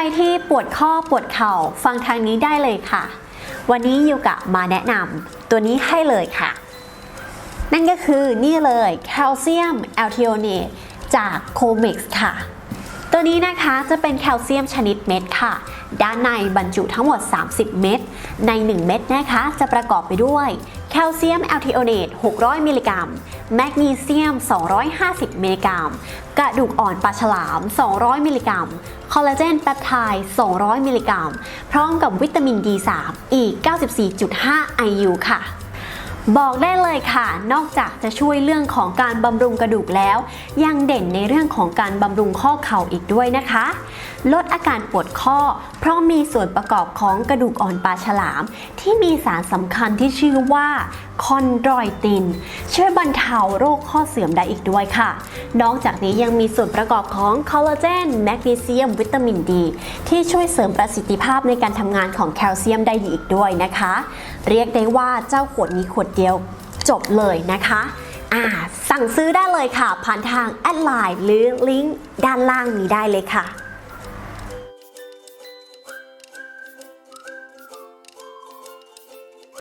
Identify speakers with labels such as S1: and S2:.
S1: รที่ปวดข้อปวดเข่าฟังทางนี้ได้เลยค่ะ วันนี้ยูกะมาแนะนำตัวนี้ให้เลยค่ะ นั่นก็คือนี่เลยแคลเซียมแอลทิโอเนตจากโคมิกส์ค่ะ ตัวนี้นะคะจะเป็นแคลเซียมชนิดเม็ดค่ะ ด้านในบรรจุทั้งหมด 30 เม็ด ใน 1 เม็ดนะคะ จะประกอบไปด้วยแคลเซียมแอลทิโอเนต 600 มิลลิกรัม แมกนีเซียม 250 มิลลิกรัม กระดูกอ่อนปลาฉลาม 200 มิลลิกรัม คอลลาเจนแปปไทด์ 200 มิลลิกรัม พร้อมกับวิตามิน D3 อีก 94.5 IU ค่ะ บอกได้เลยค่ะ นอกจากจะช่วยเรื่องของการบำรุงกระดูกแล้ว ยังเด่นในเรื่องของการบำรุงข้อเข่าอีกด้วยนะคะ ลดอาการปวดข้อ เพราะมีส่วนประกอบของกระดูกอ่อนปลาฉลาม ที่มีสารสำคัญที่ชื่อว่าคอนดรอยติน ช่วยบรรเทาโรคข้อเสื่อมได้อีกด้วยค่ะ นอกจากนี้ยังมีส่วนประกอบของคอลลาเจนแมกนีเซียม วิตามินดี ที่ช่วยเสริมประสิทธิภาพในการทำงานของแคลเซียมได้อีกด้วยนะคะ เรียกได้ว่าเจ้าขวดนี้ขวดเดียวจบเลยนะคะอ่าสั่งซื้อได้เลยค่ะ ผ่านทางแอดไลน์หรือลิงก์ด้านล่างนี้ได้เลยค่ะ